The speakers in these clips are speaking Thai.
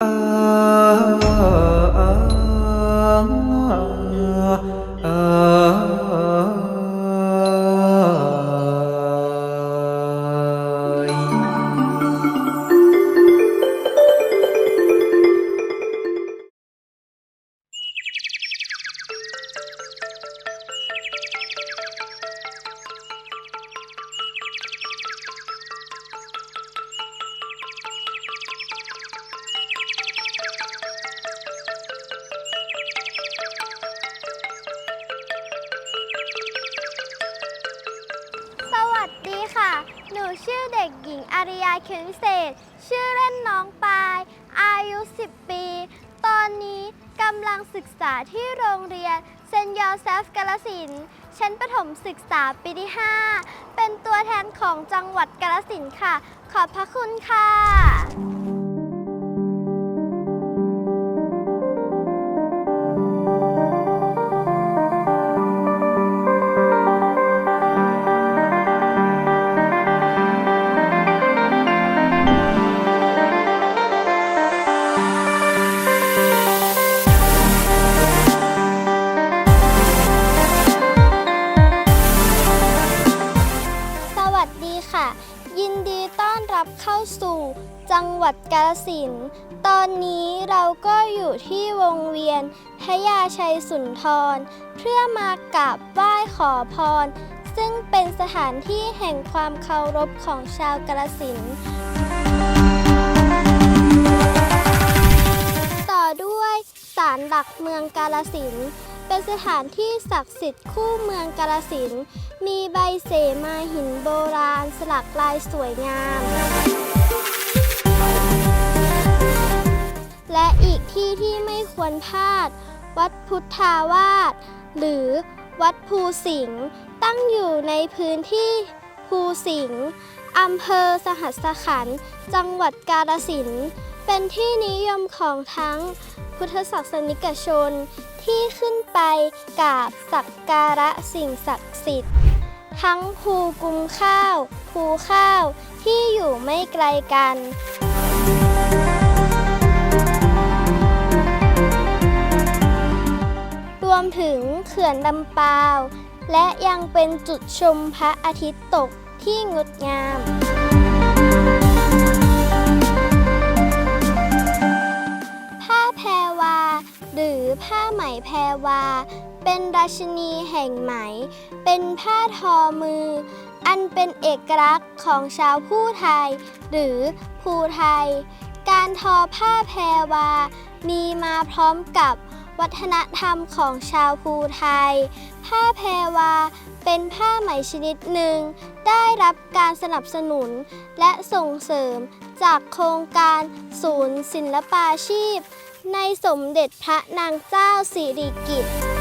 ส หนูชื่อเด็กหญิงอาริยาเขียนวิเศษ ชื่อเล่นน้องปาย อายุ 10 ปี ตอนนี้กำลังศึกษาที่โรงเรียนเซนยอเซฟกาลสินชั้นประถมศึกษาปีที่ 5 เป็นตัวแทนของจังหวัดกาลสินค่ะ ขอบพระคุณค่ะ ยินดีต้อนรับเข้าสู่จังหวัดกาฬสินตอนนี้เราก็อยู่ที่วงเวียนพระยาชัยสุนทร เพื่อมากราบไหว้ขอพร ซึ่งเป็นสถานที่แห่งความเคารพของชาวกาฬสินต่อด้วยศาลหลักเมืองกาฬสิน เป็นสถานที่ศักดิ์สิทธิ์คู่เมืองกาฬสินธ์มีใบเสมาหินโบราณสลักลายสวยงาม และอีกที่ที่ไม่ควรพลาด วัดพุทธาวาสหรือวัดภูสิงห์ตั้งอยู่ในพื้นที่ภูสิงห์อำเภอสหัสขันธ์จังหวัดกาฬสินธุ์เป็นที่นิยมของทั้งพุทธศาสนิกชน ที่ขึ้นไปกราบสักการะสิ่งศักดิ์สิทธิ์ ทั้งภูกุมข้าว ภูข้าวที่อยู่ไม่ไกลกันรวมถึงเขื่อนลำปาว และยังเป็นจุดชมพระอาทิตย์ตกที่งดงาม หรือผ้าไหมแพรวา เป็นราชินีแห่งไหม เป็นผ้าทอมือ อันเป็นเอกลักษณ์ของชาวผู้ไทย หรือภูไทย การทอผ้าแพรวา มีมาพร้อมกับวัฒนธรรมของชาวภูไทย ผ้าแพรวาเป็นผ้าไหมชนิดหนึ่ง ได้รับการสนับสนุนและส่งเสริมจากโครงการศูนย์ศิลปาชีพ ในสมเด็จพระนางเจ้าสิริกิติ์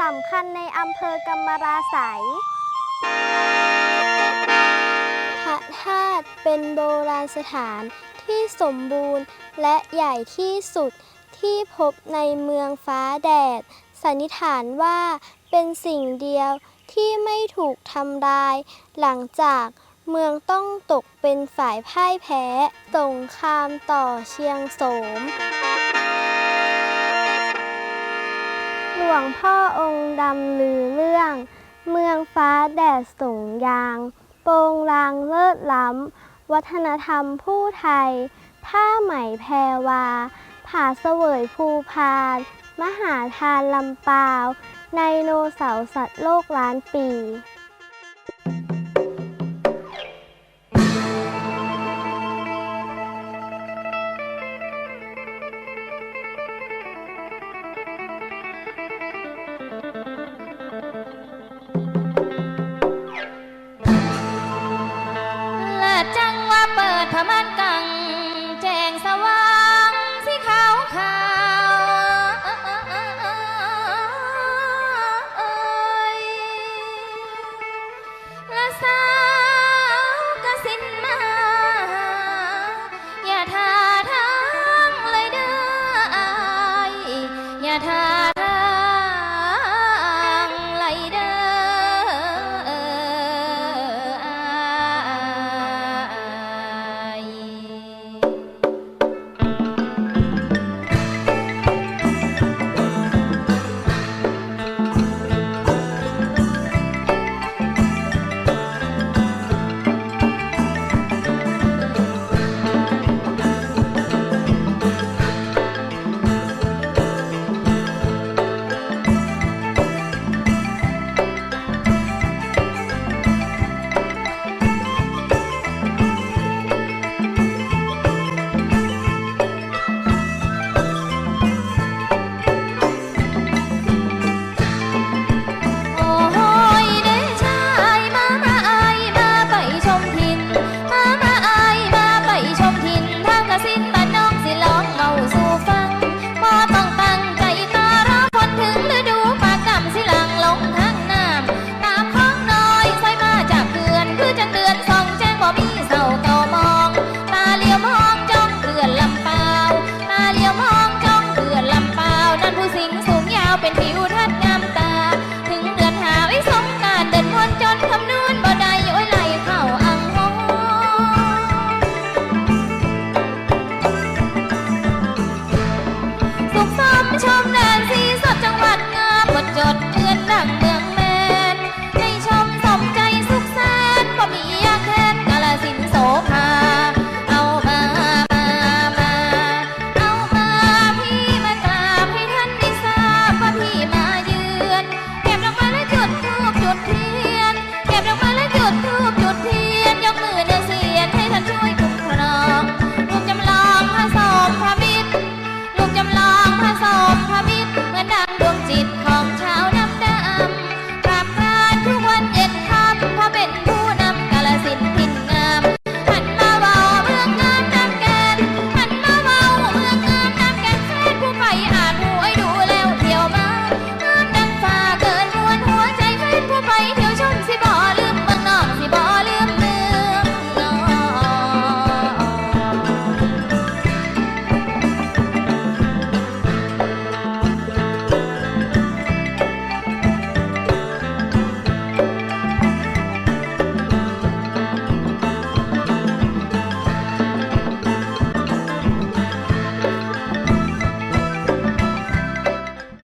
สำคัญในอำเภอกำมราไสยพระธาตุเป็นโบราณสถานที่สมบูรณ์และใหญ่ที่สุดที่พบในเมืองฟ้าแดด สันนิษฐานว่าเป็นสิ่งเดียวที่ไม่ถูกทำลาย หลังจากเมืองต้องตกเป็นฝ่ายพ่ายแพ้สงครามต่อเชียงโสม วงพ่อองค์ดำลือเรื่อง เมืองฟ้าแดดส่งยาง โปรงลางเลิศล้ำ วัฒนธรรมผู้ไทย ผ้าไหมแพรวา ผาเสวยภูพาน มหาทานลำปาวไดโนเสาร์สัตว์โลกล้านปี राधा